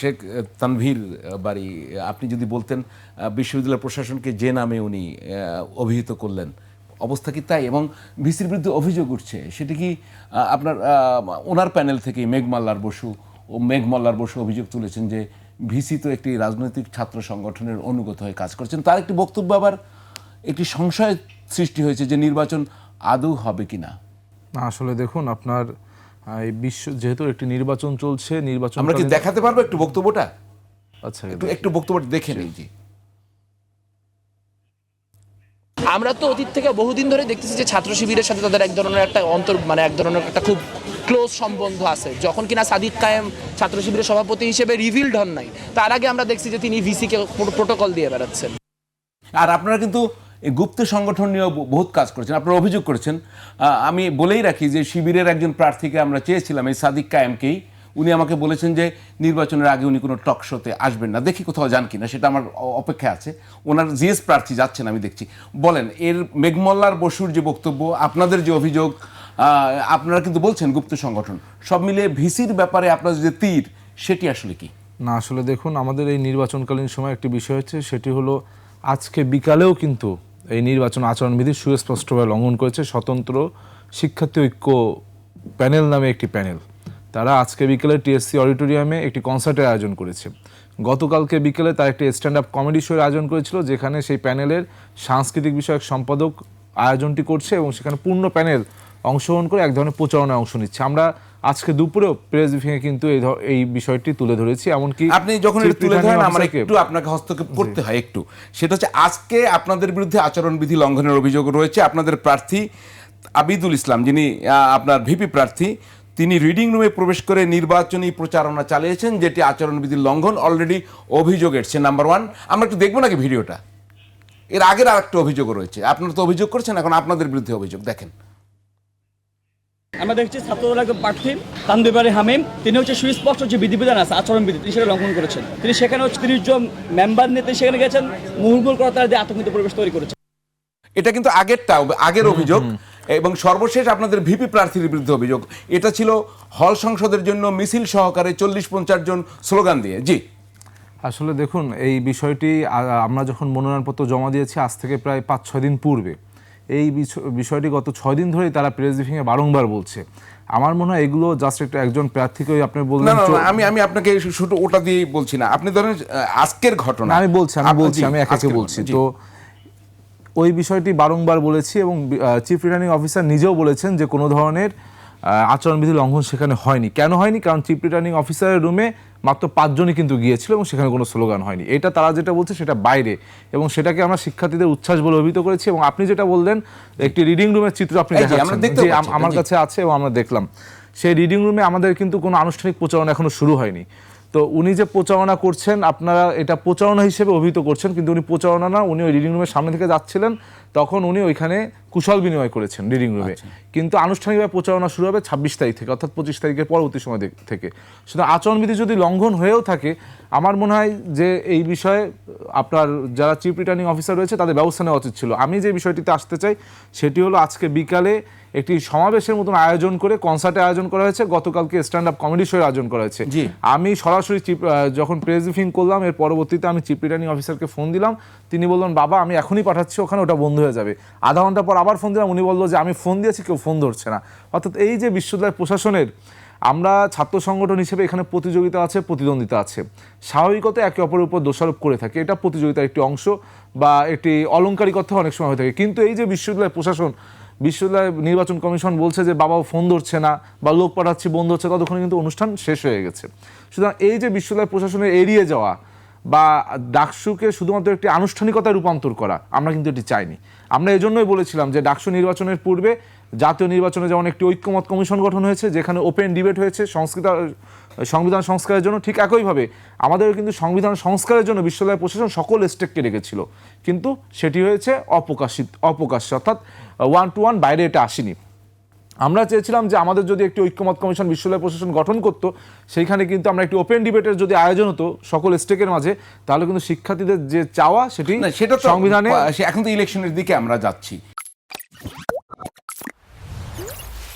শেখ তানভীর বাড়ি, আপনি যদি বলতেন বিশ্ববিদ্যালয় প্রশাসনকে যে নামে উনি অভিহিত করলেন, অবস্থা কি তাই? এবং ভিসির বিরুদ্ধে অভিযোগ উঠছে, সেটা কি আপনার ওনার প্যানেল থেকে মেঘমাল্লার বসু ও মেঘমল্লার বসু অভিযোগ তুলেছেন যে, ভিসি তো একটি রাজনৈতিক ছাত্র সংগঠনের অনুগত হয়ে কাজ করছেন। তার একটি বক্তব্য আবার, একটি সংশয় সৃষ্টি হয়েছে যে নির্বাচন আদৌ হবে কি না, আসলে দেখুন, আপনার এই বিশ্ব যেহেতু একটি নির্বাচন চলছে নির্বাচন আমরা কি দেখাতে পারব একটু বক্তব্যটা? আচ্ছা একটু একটু বক্তব্যটা দেখে নিই জি। আমরা তো অতীত থেকে বহুদিন ধরে দেখতেছি যে ছাত্র শিবিরের সাথে তাদের এক ধরনের একটা অন্তর মানে এক ধরনের একটা খুব ক্লোজ সম্বন্ধ আছে। যখন কিনা সাদিক কায়েম ছাত্র শিবিরের সভাপতি হিসেবে রিভিলড হন নাই তার আগে আমরা দেখছি যে তিনি ভিসিকে প্রোটোকল দিয়ে বেড়াচ্ছেন। আর আপনারা কিন্তু এই গুপ্ত সংগঠন নিয়েও বহুত কাজ করেছেন। আপনারা অভিযোগ করেছেন। আমি বলেই রাখি যে শিবিরের একজন প্রার্থীকে আমরা চেয়েছিলাম, এই সাদিক কায়েমকেই। উনি আমাকে বলেছেন যে নির্বাচনের আগে উনি কোনো টক শোতে আসবেন না। দেখি কোথাও যান কিনা, সেটা আমার অপেক্ষা আছে। ওনার জিএস প্রার্থী যাচ্ছেন, আমি দেখছি। বলেন, এর মেঘমল্লার বসুর যে বক্তব্য, আপনাদের যে অভিযোগ আপনারা কিন্তু বলছেন গুপ্ত সংগঠন। সব মিলিয়ে ভিসির ব্যাপারে আপনার যে তীর, সেটি আসলে কি? না, আসলে দেখুন, আমাদের এই নির্বাচনকালীন সময় একটি বিষয় হচ্ছে, সেটি হলো আজকে বিকালেও কিন্তু এই নির্বাচন আচরণবিধি সুস্পষ্টভাবে লঙ্ঘন করেছে স্বতন্ত্র শিক্ষার্থী ঐক্য প্যানেল নামে একটি প্যানেল। তারা আজকে বিকেলে টিএসসি অডিটোরিয়ামে একটি কনসার্টের আয়োজন করেছে। গতকালকে বিকেলে তার একটি স্ট্যান্ড আপ কমেডি শোয়ের আয়োজন করেছিল, যেখানে সেই প্যানেলের সাংস্কৃতিক বিষয়ক সম্পাদক আয়োজনটি করছে এবং সেখানে পূর্ণ প্যানেল অংশগ্রহণ করে এক ধরনের প্রচারণায় অংশ নিচ্ছে। আমরা আজকে দুপুরেও প্রেস ব্রিফিংয়ে কিন্তু এই এই বিষয়টি তুলে ধরেছি এমনকি আপনি যখন এটা তুলে ধরেন আমার একটু আপনাকে হস্তক্ষেপ করতে হয় একটু। সেটা হচ্ছে আজকে আপনাদের বিরুদ্ধে আচরণবিধি লঙ্ঘনের অভিযোগ রয়েছে। আপনাদের প্রার্থী আবিদুল ইসলাম যিনি আপনার ভিপি প্রার্থী তিনি রিডিং রুমে প্রবেশ করে নির্বাচনী প্রচারণা চালিয়েছেন যেটি আচরণবিধির লঙ্ঘন অলরেডি অভিযোগ এসছে নাম্বার ওয়ান আমরা একটু দেখব নাকি ভিডিওটা? এর আগের আর একটা অভিযোগও রয়েছে। আপনারা তো অভিযোগ করছেন এখন আপনাদের বিরুদ্ধে অভিযোগ। দেখেন। আমরা দেখছি ছাত্রদল একজন প্রার্থী তানবিবারি হামিম। তিনি হচ্ছে সুস্পষ্ট যে বিধিবিধান আছে আচরণবিধি তিনি সেটা লঙ্ঘন করেছেন। তিনি সেখানে হচ্ছে তিরিশ জন মেম্বার নিয়ে তিনি সেখানে গেছেন। মুহুর্মুল করা তার দিয়ে আতঙ্কিত পরিবেশ তৈরি করেছে। এটা কিন্তু আগেরটা আগের অভিযোগ। এবং সর্বশেষ আপনাদের ভিপি প্রার্থীর বিরুদ্ধে অভিযোগ। এটা ছিল হল সংসদের জন্য মিছিল সহকারে চল্লিশ পঞ্চাশ জন স্লোগান দিয়ে। জি। আসলে দেখুন এই বিষয়টি আমরা যখন মনোনয়নপত্র জমা দিয়েছি আজ থেকে প্রায় পাঁচ ছয় দিন পূর্বে। এই বিষ- বিষয়টি গত ছয় দিন ধরেই তারা প্রেস ব্রিফিংয়ে বারংবার বলছে। আমার মনে হয় এগুলো জাস্ট একটা একজন প্রার্থীকে আপনি বললেন না, না, আমি আমি আপনাকে শুধু ওটা দিয়ে বলছি না। আপনি ধরেন আজকের ঘটনা। আমি বলছি আমি বলছি আমি একাকে একে বলছি। তো ওই বিষয়টি বারংবার বলেছি এবং চিফ রিটার্নিং অফিসার নিজেও বলেছেন যে কোনো ধরনের আচরণবিধি লঙ্ঘন সেখানে হয়নি। কেন হয়নি? কারণ চিফ রিটার্নিং অফিসারের রুমে মাত্র পাঁচজনই কিন্তু গিয়েছিল এবং সেখানে কোনো স্লোগান হয়নি। এটা তারা যেটা বলছে সেটা বাইরে। এবং সেটাকে আমরা শিক্ষার্থীদের উচ্ছ্বাস বলে অভিহিত করেছি এবং আপনি যেটা বললেন একটি রিডিং রুমের চিত্র আপনি দেখাচ্ছেন আমার কাছে আছে এবং আমরা দেখলাম। সেই রিডিং রুমে আমাদের কিন্তু কোনো আনুষ্ঠানিক প্রচারণা এখনও শুরু হয়নি। তো উনি যে প্রচারণা করছেন আপনারা এটা প্রচারণা হিসেবে অভিহিত করছেন কিন্তু উনি প্রচারণা না উনি ওই রিডিং রুমের সামনে থেকে যাচ্ছিলেন তখন উনি ওইখানে কুশল বিনিময় করেছেন রিডিং রুমে কিন্তু আনুষ্ঠানিকভাবে প্রচারণা শুরু হবে ছাব্বিশ তারিখ থেকে অর্থাৎ পঁচিশ তারিখের পরবর্তী সময় থেকে। সুতরাং আচরণবিধি যদি লঙ্ঘন হয়েও থাকে আমার মনে হয় যে এই বিষয়ে আপনার যারা চিফ রিটার্নিং অফিসার রয়েছে তাদের ব্যবস্থা নেওয়া উচিত ছিল। আমি যে বিষয়টিতে আসতে চাই সেটি হলো আজকে বিকালে একটি সমাবেশের মতন আয়োজন করে কনসার্টের আয়োজন করা হয়েছে গতকালকে স্ট্যান্ড আপ কমেডি শোয়ের আয়োজন করা হয়েছে। জি। আমি সরাসরি যখন প্রেস ব্রিফিং করলাম এর পরবর্তীতে আমি চিফ রিটার্নিং অফিসারকে ফোন দিলাম। তিনি বললেন বাবা আমি এখনই পাঠাচ্ছি ওখানে ওটা বন্ধ হয়ে যাবে। আধা ঘণ্টা পর আবার ফোন দিলাম উনি বলল যে আমি ফোন দিয়েছি কেউ ফোন ধরছে না। অর্থাৎ এই যে বিশ্ববিদ্যালয় প্রশাসনের আমরা ছাত্র সংগঠন হিসেবে এখানে প্রতিযোগিতা আছে প্রতিদ্বন্দ্বিতা আছে। স্বাভাবিকতা একে অপরের উপর দোষারোপ করে থাকে। এটা প্রতিযোগিতার একটি অংশ বা একটি অলংকারিক অর্থ অনেক সময় হয়ে থাকে। কিন্তু এই যে বিশ্ববিদ্যালয় প্রশাসন বিশ্ববিদ্যালয় নির্বাচন কমিশন বলছে যে বাবাও ফোন ধরছে না বা লোক পাঠাচ্ছি, বন্ধ হচ্ছে, ততক্ষণে কিন্তু অনুষ্ঠান শেষ হয়ে গেছে। সুতরাং এই যে বিশ্ববিদ্যালয় প্রশাসনের এড়িয়ে যাওয়া বা ডাকসুকে শুধুমাত্র একটি আনুষ্ঠানিকতায় রূপান্তর করা, আমরা কিন্তু এটি চাইনি। আমরা এজন্যই বলেছিলাম যে ডাকসু নির্বাচনের পূর্বে জাতীয় নির্বাচনে যেমন একটি ঐক্যমত কমিশন গঠন হয়েছে যেখানে ওপেন ডিবেট হয়েছে সংস্কৃত সংবিধান সংস্কারের জন্য ঠিক একইভাবে আমাদের কিন্তু সংবিধান সংস্কারের জন্য বিশ্ববিদ্যালয় প্রশাসন সকল স্টেককে রেখেছিল। কিন্তু সেটি হয়েছে অপ্রকাশিত অপ্রকাশ্য অর্থাৎ ওয়ান টু ওয়ান বাইরে এটা আসেনি। আমরা চেয়েছিলাম যে আমাদের যদি একটি ঐক্যমত কমিশন বিশ্ববিদ্যালয় প্রশাসন গঠন করতো সেইখানে কিন্তু আমরা একটি ওপেন ডিবেটের যদি আয়োজন হতো সকল স্টেকের মাঝে তাহলে কিন্তু শিক্ষার্থীদের যে চাওয়া সেটি সেটা সংবিধানে এখন তো ইলেকশনের দিকে আমরা যাচ্ছি।